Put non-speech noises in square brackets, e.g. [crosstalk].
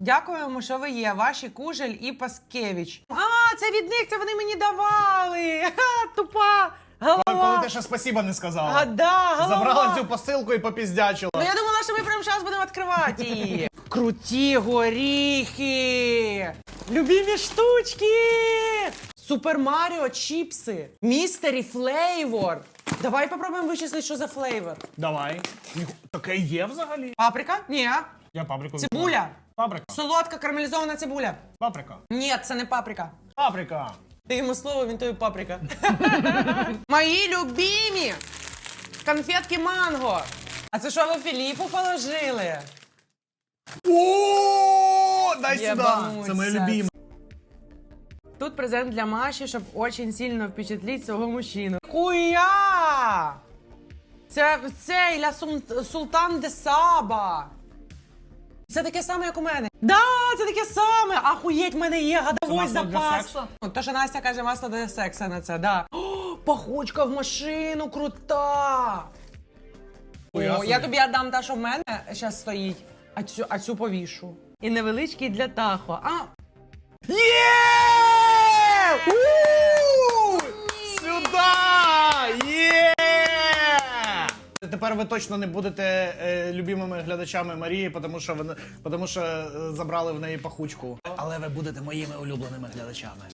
Дякуємо, що ви є. Ваші Кужель і Паскевич. А, це від них, це вони мені давали. Ха, тупа Коли голова. ти ще спасіба не сказала. А, да, голова. Забрала цю посилку і попіздячила. Ну я думала, що ми прямо зараз будемо відкривати її. [laughs] Круті горіхи! Любімі штучки! Супер Маріо чіпси! Містері флейвор! Давай попробуємо вичислити, що за флейвор. Давай. Ніху- Таке є взагалі? Паприка? Ні. Я паприку. Цибуля. Паприка. Солодка карамелізована цибуля. Паприка. Ні, це не паприка. Паприка. Ти йому слово, він тобі паприка. [laughs] Мої любімі! Конфетки манго! А це що ви Філіпу положили? О, дай сюди. Єбануться. Це моє любиме. Тут презент для Маші, щоб очень сильно впечатлити свого мужчину. Хуя! Це цей ля Сун- Султан де Саба. Це таке саме, як у мене. Да, це таке саме. Ахуєть, в мене є годовий масло запас. То, що Настя каже, масло для секса на це, да. О, пахучка в машину, крута. О, я тобі віддам та, що в мене зараз стоїть, а цю, а цю повішу. І невеличкий для Тахо. А, Є! У! Сюда! Є! Тепер ви точно не будете е, любимими глядачами Марії, тому що, ви тому що е, забрали в неї пахучку. Але ви будете моїми улюбленими глядачами.